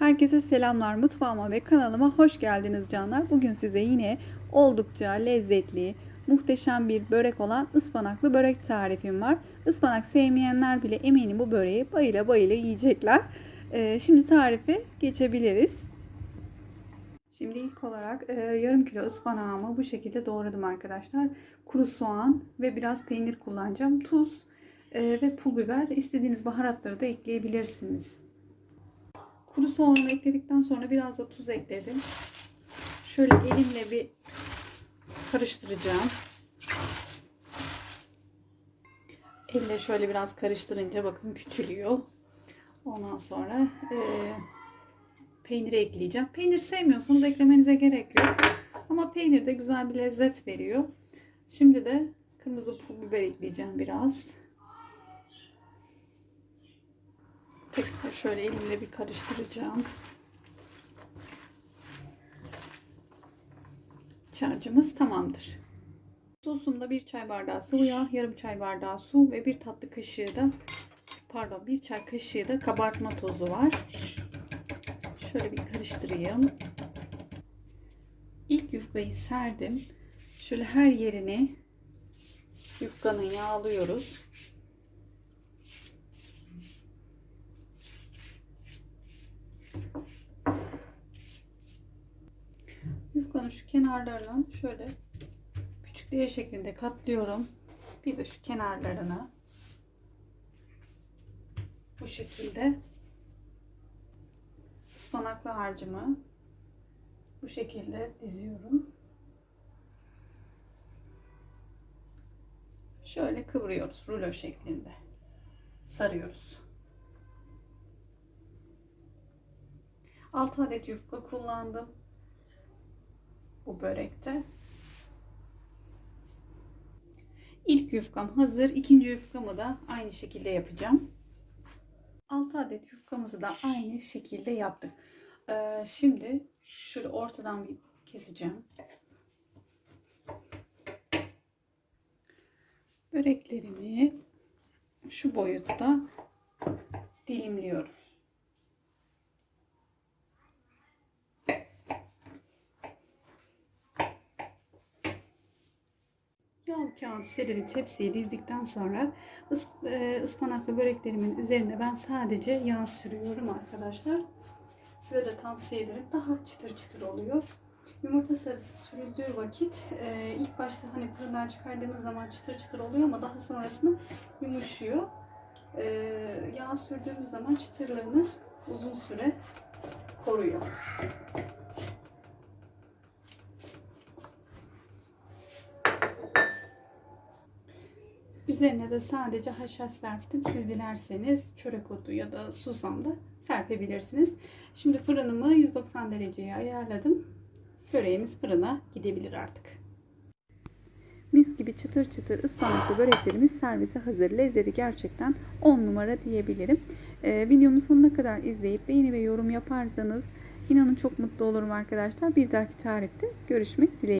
Herkese selamlar mutfağıma ve kanalıma hoş geldiniz canlar. Bugün size yine oldukça lezzetli, muhteşem bir börek olan ıspanaklı börek tarifim var. Ispanak sevmeyenler bile eminim bu böreği bayıla bayıla yiyecekler. Ee, şimdi tarife geçebiliriz. Şimdi ilk olarak e, yarım kilo ıspanağımı bu şekilde doğradım arkadaşlar. Kuru soğan ve biraz peynir kullanacağım. Tuz e, ve pul biber. İstediğiniz baharatları da ekleyebilirsiniz. Kuru soğanı ekledikten sonra biraz da tuz ekledim. Şöyle elimle bir karıştıracağım. Elle şöyle biraz karıştırınca bakın küçülüyor. Ondan sonra e, peyniri ekleyeceğim. Peynir sevmiyorsanız eklemenize gerek yok. Ama peynir de güzel bir lezzet veriyor. Şimdi de kırmızı pul biber ekleyeceğim biraz. Şöyle elimle bir karıştıracağım. Çarjımız tamamdır. Sosumda bir çay bardağı sıvı yağ, yarım çay bardağı su ve bir tatlı kaşığı da pardon bir çay kaşığı da kabartma tozu var. Şöyle bir karıştırayım. İlk yufkayı serdim. Şöyle her yerini yufkanın yağlıyoruz. Yufkanın şu kenarlarını şöyle küçük diye şeklinde katlıyorum. Bir de şu kenarlarına bu şekilde ıspanaklı harcımı bu şekilde diziyorum. Şöyle kıvırıyoruz rulo şeklinde. Sarıyoruz. 6 adet yufka kullandım bu börekte. İlk yufkam hazır. İkinci yufkamı da aynı şekilde yapacağım. 6 adet yufkamızı da aynı şekilde yaptık. Ee, şimdi şöyle ortadan bir keseceğim. Böreklerimi şu boyutta dilimliyorum. Yağlı kağıt serili tepsiye dizdikten sonra e, ıspanaklı böreklerimin üzerine ben sadece yağ sürüyorum arkadaşlar. Size de tavsiye ederim. Daha çıtır çıtır oluyor. Yumurta sarısı sürüldüğü vakit e, ilk başta hani fırından çıkardığınız zaman çıtır çıtır oluyor ama daha sonrasında yumuşuyor. E, yağ sürdüğümüz zaman çıtırlığını uzun süre koruyor. Üzerine de sadece haşhaş serptim. Siz dilerseniz çörek otu ya da susam da serpebilirsiniz. Şimdi fırınımı 190 dereceye ayarladım. Böreğimiz fırına gidebilir artık. Mis gibi çıtır çıtır ıspanaklı böreklerimiz servise hazır. Lezzeti gerçekten 10 numara diyebilirim. Ee, videomu sonuna kadar izleyip beğeni ve yorum yaparsanız inanın çok mutlu olurum arkadaşlar. Bir dahaki tarifte görüşmek dileğiyle.